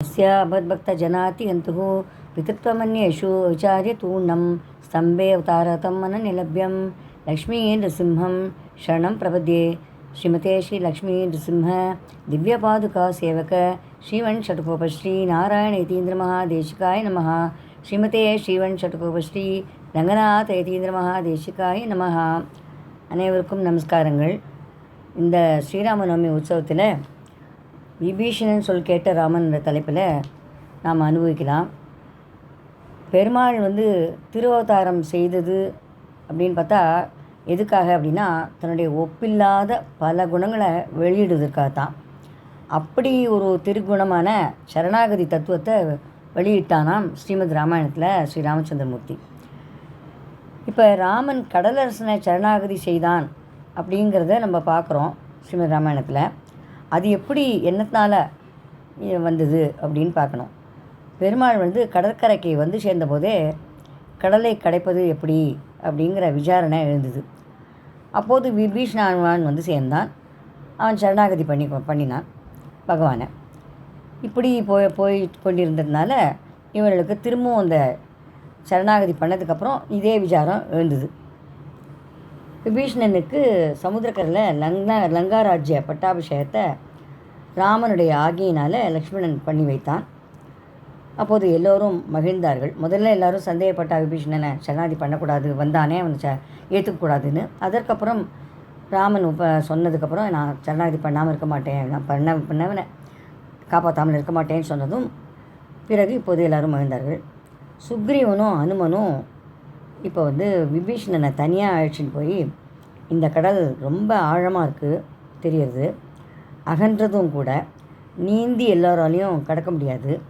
यस्याभद्भक्तजनातिहन्तुः पितृत्वमन्येषु विचार्यतूर्णं स्तम्भे अवतारतं मननिलभ्यं लक्ष्मीनृसिंहं शरणं प्रपद्ये श्रीमते श्रीलक्ष्मीनृसिंह दिव्यपादुकासेवक श्रीवन्षट्कोपश्री नारायण नमः ஸ்ரீமதே ஸ்ரீவன் சட்டுகோபஸ்ரீ ரங்கநாத யதீந்திர மகாதேசிகாய நமஹ அனைவருக்கும் நமஸ்காரங்கள் இந்த ஸ்ரீராமநவமி உற்சவத்தில் விபீஷணன் சொல் கேட்ட ராமன்ற தலைப்பில் நாம் அனுபவிக்கலாம். பெருமாள் வந்து திருவவதாரம் செய்தது அப்படின்னு பார்த்தா எதுக்காக அப்படின்னா தன்னுடைய ஒப்பில்லாத பல குணங்களை வெளியிடுவதற்காக தான் அப்படி ஒரு திருக்குணமான சரணாகதி தத்துவத்தை வெளியிட்டானாம் ஸ்ரீமத் ராமாயணத்தில் ஸ்ரீ ராமச்சந்திரமூர்த்தி. இப்போ ராமன் கடலரசனை சரணாகதி செய்தான் அப்படிங்கிறத நம்ம பார்க்குறோம் ஸ்ரீமத் ராமாயணத்தில். அது எப்படி என்னத்தினால வந்தது அப்படின்னு பார்க்கணும். பெருமாள் வந்து கடற்கரைக்கு வந்து சேர்ந்தபோதே கடலை கடைப்பது எப்படி அப்படிங்கிற விசாரணை எழுந்தது. அப்போது விபீஷ்ணான் வந்து சேர்ந்தான். அவன் சரணாகதி பண்ணி பண்ணினான் பகவானை. இப்படி போய் போய் கொண்டிருந்ததுனால இவர்களுக்கு திரும்பவும் அந்த சரணாகதி பண்ணதுக்கப்புறம் இதே விசாரம் எழுந்தது. விபீஷ்ணனுக்கு சமுத்திரக்கரையில் லங்கா லங்காராஜ்ய பட்டாபிஷேகத்தை ராமனுடைய ஆகியினால் லக்ஷ்மணன் பண்ணி வைத்தான். அப்போது எல்லோரும் மகிழ்ந்தார்கள். முதல்ல எல்லோரும் சந்தேகப்பட்டா விபீஷணனை சரணாதி பண்ணக்கூடாது வந்தானே அவனை ச ஏற்றுக்கக்கூடாதுன்னு அதற்கப்புறம் ராமன் உப சொன்னதுக்கப்புறம் நான் சரணாதி பண்ணாமல் இருக்க மாட்டேன். நான் பண்ண பண்ணவனை காப்பாற்றாமல் இருக்க மாட்டேன்னு சொன்னதும் பிறகு இப்போது எல்லோரும் மகிழ்ந்தார்கள். சுக்ரீவனும் அனுமனும் இப்போ வந்து விபீஷணனை தனியாக அழைச்சின்னு போய் இந்த கடல் ரொம்ப ஆழமாக இருக்குது தெரியறது அகன்றதும் கூட நீந்தி எல்லோராலையும் கடக்க முடியாது.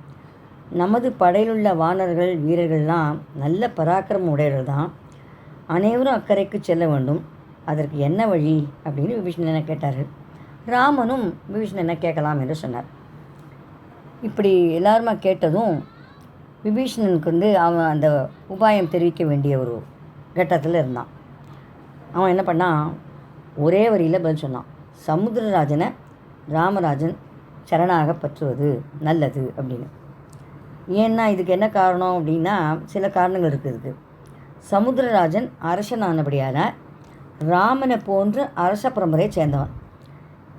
நமது படையிலுள்ள வானர்கள் வீரர்கள்லாம் நல்ல பராக்கிரமம் உடையவர்கள் தான் அனைவரும் அக்கறைக்கு செல்ல வேண்டும். அதற்கு என்ன வழி? அப்படின்னு விபீஷணனை கேட்டார். ராமனும் விபீஷணனை கேட்கலாம் என்று சொன்னார். இப்படி எல்லாருமா கேட்டதும் விபீஷணனுக்கு வந்து அவன் அந்த உபாயம் தெரிவிக்க வேண்டிய ஒரு கட்டத்தில் இருந்தான். அவன் என்ன பண்ணான் ஒரே வரியில் பதில் சொன்னான். சமுத்திரராஜனை ராமராஜன் சரணாக பற்றுவது நல்லது அப்படின்னு. ஏன்னா இதுக்கு என்ன காரணம் அப்படின்னா சில காரணங்கள் இருக்குது இதுக்கு. சமுத்திரராஜன் அரசனானபடியான ராமனை போன்ற அரச பரம்பரையை சேர்ந்தவன்.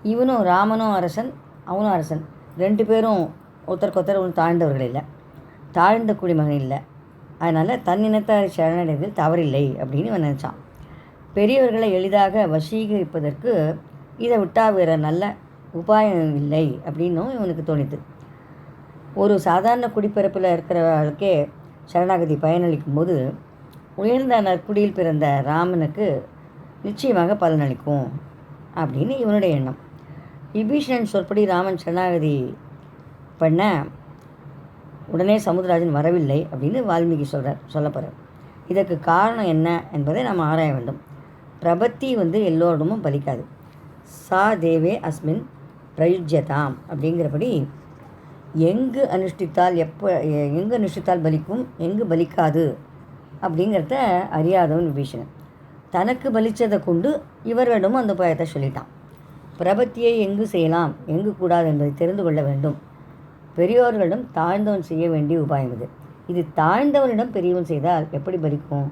இவனும் ராமனும் அரசன் அவனும் அரசன். ரெண்டு பேரும் ஒருத்தருக்கு ஒருத்தர் ஒன்று தாழ்ந்தவர்கள் இல்லை. தாழ்ந்த குடிமகன் இல்லை. அதனால் தன்னினத்தார் சரணடைவதில் தவறில்லை அப்படின்னு இவன் நினச்சான். பெரியவர்களை எளிதாக வசீகரிப்பதற்கு இதை விட்டால் வேறு நல்ல உபாயம் இல்லை அப்படின்னும் இவனுக்கு தோணிது ஒரு சாதாரண குடிப்பிறப்பில் இருக்கிறவர்களுக்கே சரணாகதி பயனளிக்கும் போது உயர்ந்த நற்குடியில் பிறந்த ராமனுக்கு நிச்சயமாக பலனளிக்கும் அப்படின்னு இவனுடைய எண்ணம். விபீஷணன் சொற்படி ராமன் சரணாகதி பண்ண உடனே சமுத்திரராஜன் வரவில்லை அப்படின்னு வால்மீகி சொல்கிறார் சொல்லப்படுறார் இதற்கு காரணம் என்ன என்பதை நாம் ஆராய வேண்டும். பிரபத்தி வந்து எல்லோரிடமும் பலிக்காது. சா தேவே அஸ்மின் பிரயுஜ்யதாம் அப்படிங்கிறபடி எங்கு அனுஷ்டித்தால் எப்போ எங்கு அனுஷ்டித்தால் பலிக்கும் எங்கு பலிக்காது அப்படிங்கிறத அறியாதவன் விபீஷணன். தனக்கு பலித்ததை கொண்டு இவர்களிடமும் அந்த உபாயத்தை சொல்லிட்டான். பிரபத்தியை எங்கு செய்யலாம் எங்கு கூடாது என்பதை தெரிந்து கொள்ள வேண்டும். பெரியோர்களிடம் தாழ்ந்தவன் செய்ய வேண்டிய உபாயம் இது. இது தாழ்ந்தவனிடம் பெரியவன் செய்தால் எப்படி பலிக்கும்?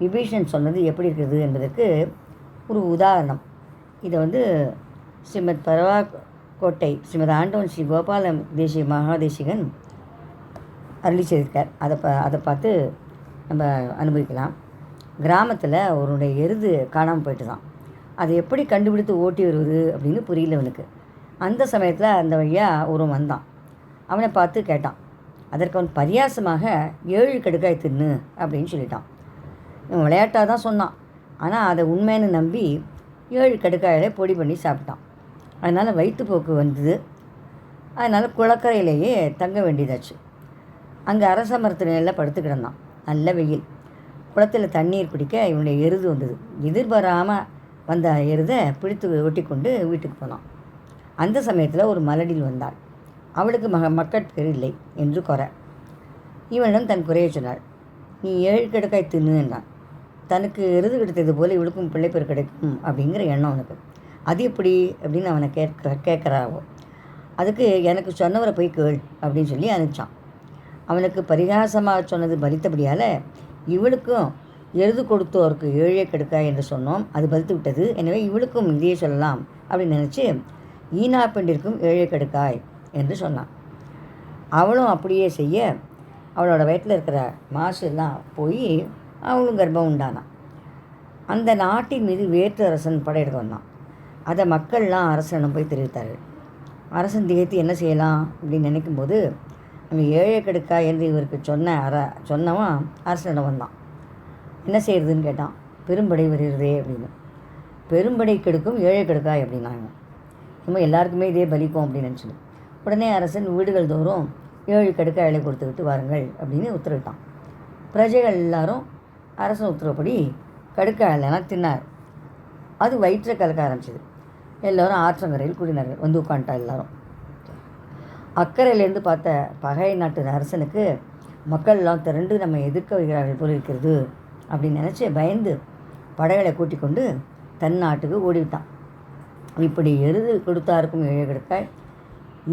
விபீஷன் சொன்னது எப்படி இருக்குது என்பதற்கு ஒரு உதாரணம். இதை வந்து ஸ்ரீமத் பரவா கோட்டை ஸ்ரீமத் ஆண்டவன் ஸ்ரீ கோபால தேசிய மகாதேசிகன் அருளி செய்திருக்கார். அதை ப அதை பார்த்து நம்ம அனுபவிக்கலாம். கிராமத்தில் அவருடைய எருது காணாமல் போயிட்டு தான் அதை எப்படி கண்டுபிடித்து ஓட்டி வருவது அப்படின்னு புரியல அவனுக்கு. அந்த சமயத்தில் அந்த வழியாக ஒருவன் வந்தான். அவனை பார்த்து கேட்டான். அதற்கு அவன் பரியாசமாக ஏழு கடுக்காய் தின்னு அப்படின்னு சொல்லிட்டான். இவன் விளையாட்டாக தான் சொன்னான். ஆனால் அதை உண்மைன்னு நம்பி ஏழு கடுக்காயில் பொடி பண்ணி சாப்பிட்டான். அதனால் வயிற்றுப்போக்கு வந்தது. அதனால் குளக்கரையிலேயே தங்க வேண்டியதாச்சு. அங்கே அரச மரத்து நிலையில் படுத்து கிடந்தான். நல்ல வெயில். குளத்தில் தண்ணீர் பிடிக்க இவனுடைய எருது வந்தது. எதிர்பாராமல் வந்த எருதை பிடித்து ஒட்டி கொண்டு வீட்டுக்கு போனான். அந்த சமயத்தில் ஒரு மலடியில் வந்தாள். அவளுக்கு மக மக்கட்பேர் இல்லை என்று குறை. இவனிடம் தன் குறையை சொன்னாள். நீ ஏழு கிடக்காய் தின்னு என்றான். தனக்கு எருது கிடைத்தது போல் இவளுக்கும் பிள்ளைப்பேர் கிடைக்கும் அப்படிங்கிற எண்ணம் அவனுக்கு. அது எப்படி? அப்படின்னு அவனை கேட்க கேட்குறாவோ. அதுக்கு எனக்கு சொன்னவரை போய் கேள் அப்படின்னு சொல்லி அனுப்பிச்சான். அவனுக்கு பரிகாசமாக சொன்னது பலித்தபடியால் இவளுக்கும் எருது கொடுத்தோருக்கு ஏழே கெடுக்கா என்று சொன்னோம். அது பலித்து விட்டது. எனவே இவளுக்கும் இதையே சொல்லலாம் அப்படின்னு நினச்சி ஈனா பெண்டிற்கும் ஏழே கெடுக்காய் என்று சொன்னான். அவளும் அப்படியே செய்ய அவளோட வயிற்றில் இருக்கிற மாசுலாம் போய் அவளும் கர்ப்பம் உண்டானான். அந்த நாட்டின் மீது வேற்று அரசன் படையெடுக்க வந்தான். அதை மக்கள்லாம் அரசனும் போய் தெரிவித்தார்கள். அரசன் திகைத்து என்ன செய்யலாம் அப்படின்னு நினைக்கும்போது அங்கே ஏழை கெடுக்கா என்று இவருக்கு சொன்ன அர சொன்னவன் அரசனிடம் வந்தான். என்ன செய்கிறதுன்னு கேட்டான். பெரும்படை வருகிறதே அப்படின்னு. பெரும்படை கெடுக்கும் ஏழை கெடுக்காய் அப்படின்னாங்க. சும்மா எல்லாருக்குமே இதே பலிக்கும் அப்படின்னு நினச்சிடும் உடனே அரசன் வீடுகள் தோறும் ஏழு கெடுக்காய் இலை கொடுத்து விட்டு வாருங்கள் அப்படின்னு உத்தரவிட்டான். பிரஜைகள் எல்லாரும் அரசன் உத்தரவுப்படி கடுக்காய் வேலைலாம் தின்னார். அது வயிற்றை கலக்க ஆரம்பிச்சது. எல்லோரும் ஆற்றங்கரையில் கூடினார்கள் வந்து உட்காந்துட்டா எல்லாரும். அக்கறையிலேருந்து பார்த்த பகை நாட்டு அரசனுக்கு மக்கள் எல்லாம் திரண்டு நம்ம எதிர்க்க வைக்கிறார்கள் போல இருக்கிறது அப்படின்னு நினச்சி பயந்து படைகளை கூட்டிக் கொண்டு தன் நாட்டுக்கு ஓடிவிட்டான். இப்படி எருது கொடுத்தாருக்கும் ஏழு கெடுக்காய்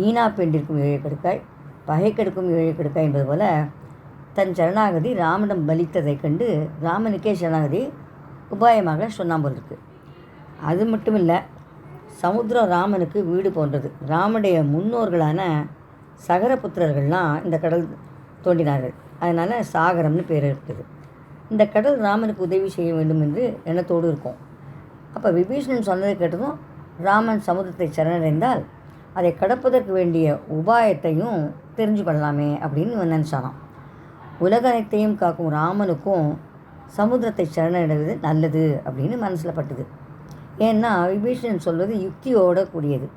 ஈனா பெண்டிற்கும் ஏழை கெடுக்காய் பகை கெடுக்கும் ஏழை கெடுக்காய் என்பது போல தன் சரணாகதி ராமனிடம் பலித்ததைக் கண்டு ராமனுக்கே சரணாகதி உபாயமாக சொன்னாமல் இருக்குது இருக்கு. அது மட்டும் இல்லை சமுத்திரம் ராமனுக்கு வீடு போன்றது. ராமனுடைய முன்னோர்களான சகரபுத்திரர்கள்லாம் இந்த கடல் தோண்டினார்கள். அதனால் சாகரம்னு பேர் இருக்குது இந்த கடல் ராமனுக்கு உதவி செய்ய வேண்டும் என்று எண்ணத்தோடு இருக்கும். அப்போ விபீஷணன் சொன்னதை கேட்டதும் ராமன் சமுத்திரத்தை சரணடைந்தால் அதை கடப்பதற்கு வேண்டிய உபாயத்தையும் தெரிஞ்சு கொள்ளலாமே அப்படின்னு இவன் நினச்சானான் காக்கும் ராமனுக்கும் சமுத்திரத்தை சரணடைவது நல்லது அப்படின்னு மனசில் பட்டுது. ஏன்னா விபீஷணன் சொல்வது யுக்தியோட கூடியது.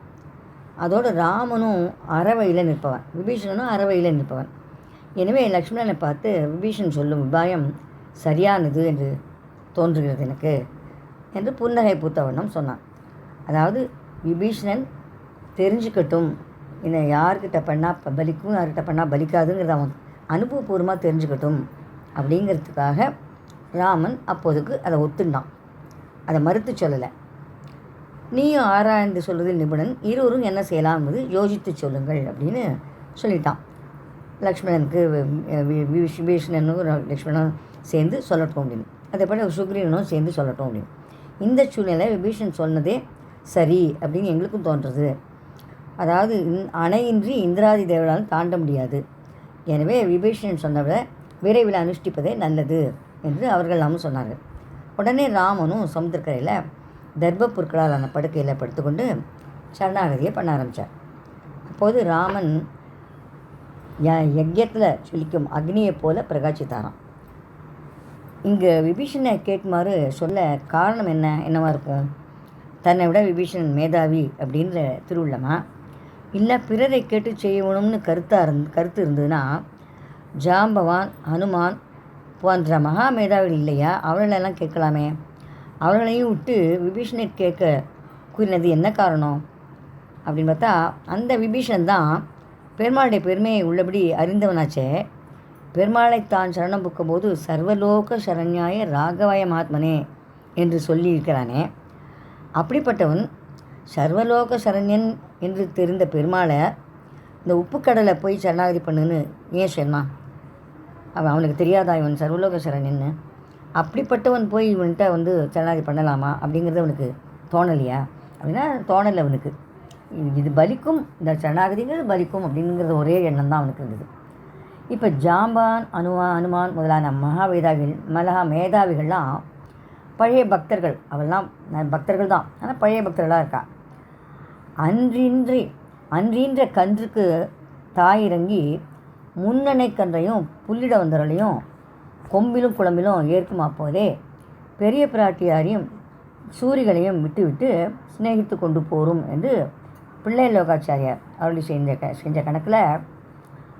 அதோட ராமனும் அறவையில் நிற்பவன். விபீஷணனும் அறவையில் நிற்பவன். எனவே லக்ஷ்மணனை பார்த்து விபீஷன் சொல்லும் உபாயம் சரியானது என்று தோன்றுகிறது எனக்கு என்று புன்னகை பூத்தவண்ணம் சொன்னான். அதாவது விபீஷணன் தெரிஞ்சுக்கட்டும். என்னை யார்கிட்ட பண்ணால் பலிக்கும் யார்கிட்ட பண்ணால் பலிக்காதுங்கிறத அவன் அனுபவபூர்வமாக தெரிஞ்சுக்கட்டும். அப்படிங்கிறதுக்காக ராமன் அப்போதுக்கு அதை ஒத்துண்டான். அதை மறுத்து சொல்லலை. நீயும் ஆராய்ந்து சொல்வதில் நிபுணன் இருவரும் என்ன செய்யலாம் என்பது யோசித்து சொல்லுங்கள் அப்படின்னு சொல்லிட்டான். லக்ஷ்மணனுக்கு விபீஷணனும் லக்ஷ்மணனும் சேர்ந்து சொல்லட்டும் அப்படின்னு. அதே போல் சுக்ரீவனும் சேர்ந்து சொல்லட்டும் அப்படின்னு. இந்த சூழ்நிலை விபீஷன் சொன்னதே சரி அப்படின்னு எங்களுக்கும் தோன்றுறது. அதாவது இந்- அணையின்றி இந்திராதி தேவனால் தாண்ட முடியாது. எனவே விபீஷணன் சொன்னதை விரைவில் அனுஷ்டிப்பதே நல்லது என்று அவர்கள் எல்லாமும் சொன்னார்கள். உடனே ராமனும் சமுத்திரக்கரையில் தர்ப்ப ஆன படுக்கையில் படுத்துக்கொண்டு சரணாகதியை பண்ண ஆரம்பித்தார் அப்போது ராமன் ய- யஜ்யத்தில் சொல்லிக்கும் அக்னியைப் போல பிரகாசித்தாராம். இங்கே விபீஷனை கேட்குமாறு சொல்ல காரணம் என்ன என்னவா இருக்கும்? தன்னை விட விபீஷணன் மேதாவி அப்படின்ற திருவுள்ளமா? இல்லை பிறரை கேட்டு செய்யணும்னு கருத்தாக இருந் கருத்து இருந்ததுன்னா ஜாம்பவான் ஹனுமான் போன்ற மகா மேதாவில் இல்லையா? அவர்களெல்லாம் கேட்கலாமே. அவர்களையும் விட்டு விபீஷணர் கேட்க கூறினது என்ன காரணம்? அப்படின்னு பார்த்தா அந்த விபீஷன் தான் பெருமாளுடைய பெருமையை உள்ளபடி அறிந்தவனாச்சே. பெருமாளை தான் சரணம் புக்கும்போது சர்வலோக சரண்யாய ராகவாய மகாத்மனே என்று சொல்லியிருக்கிறானே. அப்படிப்பட்டவன் சர்வலோக சரண்யன் என்று தெரிந்த பெருமாளை இந்த உப்புக்கடலை போய் சரணாகதி பண்ணுன்னு ஏன் சொன்னான் அவன் அவனுக்கு தெரியாதா இவன் சர்வலோக சரண்யன்னு அப்படிப்பட்டவன் போய் இவன்கிட்ட வந்து சரணாகதி பண்ணலாமா? அப்படிங்கிறது அவனுக்கு தோணலையா? அப்படின்னா தோணலை அவனுக்கு. இது- பலிக்கும் இந்த சரணாகதிங்கிறது பலிக்கும் அப்படிங்கிறது ஒரே எண்ணம் தான் அவனுக்கு இருந்தது. இப்போ ஜாம்பான் அனுமா அனுமான் முதலான மகாவேதாவிகள் மலகா மேதாவிகள்லாம் பழைய பக்தர்கள். அவெல்லாம் பக்தர்கள் தான். ஆனால் பழைய பக்தர்களாக இருக்கா? அன்றின்றி அன்றின்ற கன்றுக்கு தாய் இறங்கி முன்னணை கன்றையும் புல்லிட வந்தவர்களையும் கொம்பிலும் குழம்பிலும் ஏற்குமா போதே பெரிய பிராட்டியாரையும் சூரிகளையும் விட்டுவிட்டு சிநேகித்து கொண்டு போரும் என்று பிள்ளை லோகாச்சாரியார் அவர்கள் செஞ்ச க செஞ்ச கணக்கில்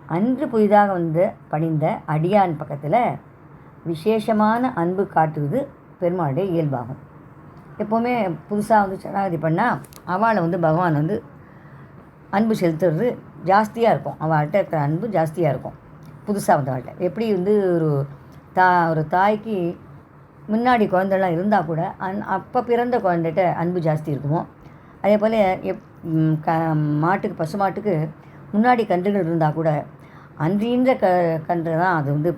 அன்று புதிதாக வந்து பணிந்த அடியான் பக்கத்தில் விசேஷமான அன்பு காட்டுவது பெருமாளுடைய இயல்பாகும். எப்போவுமே புதுசாக வந்து சரணாகதி பண்ணால் அவளை வந்து பகவான் வந்து அன்பு செலுத்துறது ஜாஸ்தியாக இருக்கும். அவள்கிட்ட இருக்கிற அன்பு ஜாஸ்தியாக இருக்கும். புதுசாக வந்தவள்கிட்ட. எப்படி வந்து ஒரு தா ஒரு தாய்க்கு முன்னாடி குழந்தைலாம் இருந்தால் கூட அந் அப்போ பிறந்த குழந்தைகிட்ட அன்பு ஜாஸ்தி இருக்குமோ? அதே போல் எப் க மாட்டுக்கு பசு மாட்டுக்கு முன்னாடி கன்றுகள் இருந்தால் கூட அன்றின்ற க கன்று தான் அது வந்து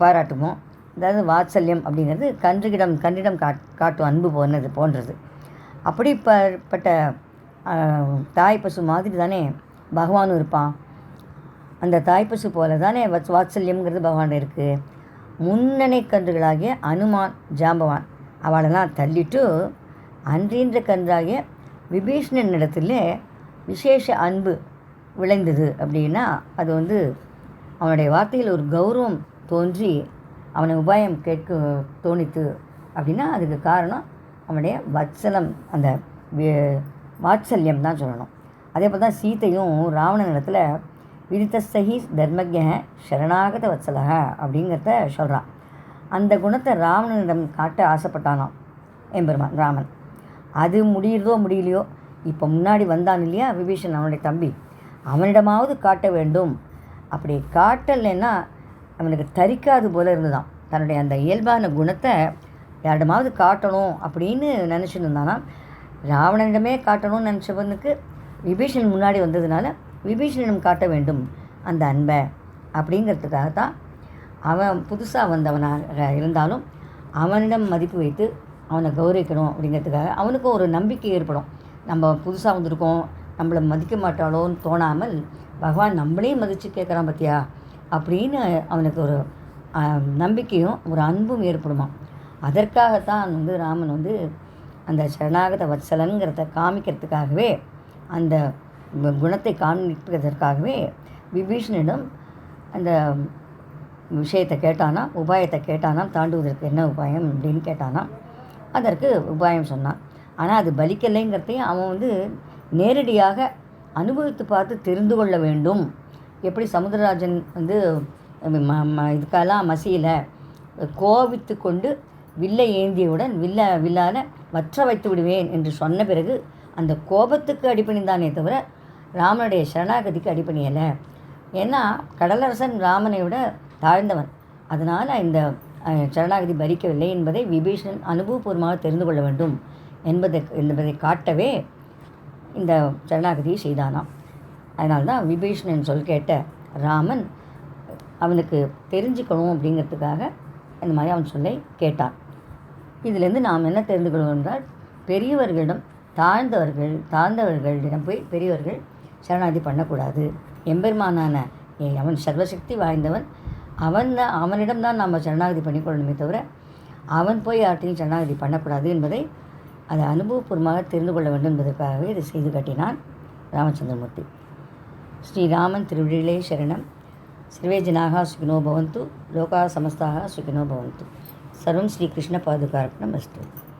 பாராட்டுமோ? அதாவது வாத்சல்யம் அப்படிங்கிறது கன்றுகிடம் கன்றிடம் காட் காட்டும் அன்பு போனது போன்றது. அப்படிப்பட்ட தாய் பசு மாதிரி தானே பகவானும் இருப்பான். அந்த தாய்ப்பசு போல தானே வத்ஸ் வாத்சல்யம்ங்கிறது பகவான் இருக்குது முன்னணி கன்றுகளாகிய அனுமான் ஜாம்பவான் அவளெல்லாம் தள்ளிட்டு அன்றின்ற கன்றாகிய விபீஷ்ணன் இடத்துல விசேஷ அன்பு விளைந்தது அப்படின்னா அது வந்து அவனுடைய வார்த்தையில் ஒரு கௌரவம் தோன்றி அவனை உபாயம் கேட்க தோணித்து அப்படின்னா அதுக்கு காரணம் அவனுடைய வத்சலம் அந்த வாத்சல்யம் தான் சொல்லணும். அதே போல் தான் சீத்தையும் ராவணன் நிலத்தில் விதித்தஸ்தகி தர்மஜ சரணாகத வத்சலக அப்படிங்கிறத சொல்கிறான். அந்த குணத்தை ராவணனிடம் காட்ட ஆசைப்பட்டானாம் எம்பெருமான் ராமன். அது முடியிறதோ முடியலையோ இப்போ முன்னாடி வந்தான் இல்லையா விபீஷன் அவனுடைய தம்பி அவனிடமாவது காட்ட வேண்டும். அப்படி காட்டலைன்னா அவனுக்கு தரிக்காது போல இருந்துதான். தன்னுடைய அந்த இயல்பான குணத்தை யாரிடமாவது காட்டணும் அப்படின்னு நினச்சிட்டு இருந்தானா? ராவணனிடமே காட்டணும்னு நினச்சவனுக்கு விபீஷன் முன்னாடி வந்ததுனால விபீஷனிடம் காட்ட வேண்டும் அந்த அன்பை அப்படிங்கிறதுக்காகத்தான் அவன் புதுசாக வந்தவனாக இருந்தாலும் அவனிடம் மதிப்பு வைத்து அவனை கௌரவிக்கணும் அப்படிங்கிறதுக்காக அவனுக்கும் ஒரு நம்பிக்கை ஏற்படும். நம்ம புதுசாக வந்திருக்கோம் நம்மளை மதிக்க மாட்டாளோன்னு தோணாமல் பகவான் நம்மளையும் மதித்து கேட்குறான் பார்த்தியா அப்படின்னு அவனுக்கு ஒரு நம்பிக்கையும் ஒரு அன்பும் ஏற்படுமா? அதற்காகத்தான் வந்து ராமன் வந்து அந்த சரணாகத வத்சலங்கிறத காமிக்கிறதுக்காகவே அந்த குணத்தை காண்பிப்பதற்காகவே விபீஷணிடம் அந்த விஷயத்தை கேட்டானா உபாயத்தை கேட்டானா தாண்டுவதற்கு என்ன உபாயம் அப்படின்னு கேட்டானா அதற்கு உபாயம் சொன்னான். ஆனால் அது பலிக்கலைங்கிறதையும் அவன் வந்து நேரடியாக அனுபவித்து பார்த்து தெரிந்து கொள்ள வேண்டும். எப்படி சமுத்திரராஜன் வந்து ம ம இதுக்கெல்லாம் மசியில் கோபித்து கொண்டு வில்லை ஏந்தியவுடன் வில்ல வில்லால் வற்ற வைத்து விடுவேன் என்று சொன்ன பிறகு அந்த கோபத்துக்கு அடிப்பணிந்தானே தவிர ராமனுடைய சரணாகதிக்கு அடிப்பணியலை ஏன்னா கடலரசன் ராமனை விட தாழ்ந்தவன். அதனால் இந்த சரணாகதி பறிக்கவில்லை என்பதை விபீஷணன் அனுபவபூர்வமாக தெரிந்து கொள்ள வேண்டும் என்பதை என்பதை காட்டவே இந்த சரணாகதியை செய்தானாம். அதனால்தான் விபீஷணன் சொல் கேட்ட ராமன் அவனுக்கு தெரிஞ்சுக்கணும் அப்படிங்கிறதுக்காக இந்த மாதிரி அவன் சொல்லை கேட்டான். இதிலேருந்து நாம் என்ன தெரிந்து கொள்வோம் என்றால் பெரியவர்களிடம் தாழ்ந்தவர்கள் தாழ்ந்தவர்களிடம் போய் பெரியவர்கள் சரணாதி பண்ணக்கூடாது. எம்பெருமானான அவன் சர்வசக்தி வாய்ந்தவன். அவன் தான் அவனிடம் தான் நாம் சரணாகதி பண்ணிக்கொள்ளணுமே தவிர அவன் போய் யார்ட்டையும் சரணாகதி பண்ணக்கூடாது என்பதை அதை அனுபவபூர்வமாக தெரிந்து கொள்ள வேண்டும் என்பதற்காகவே இதை செய்து காட்டினான் ராமச்சந்திரமூர்த்தி. శ్రీరామన్ త్రివిడిలే శరణం. సర్వే జనా సుఖినోభవంతు లోకా సమస్త సుఖినోభవంతు సర్వం శ్రీకృష్ణ పాదుకార్పణం వస్తుంది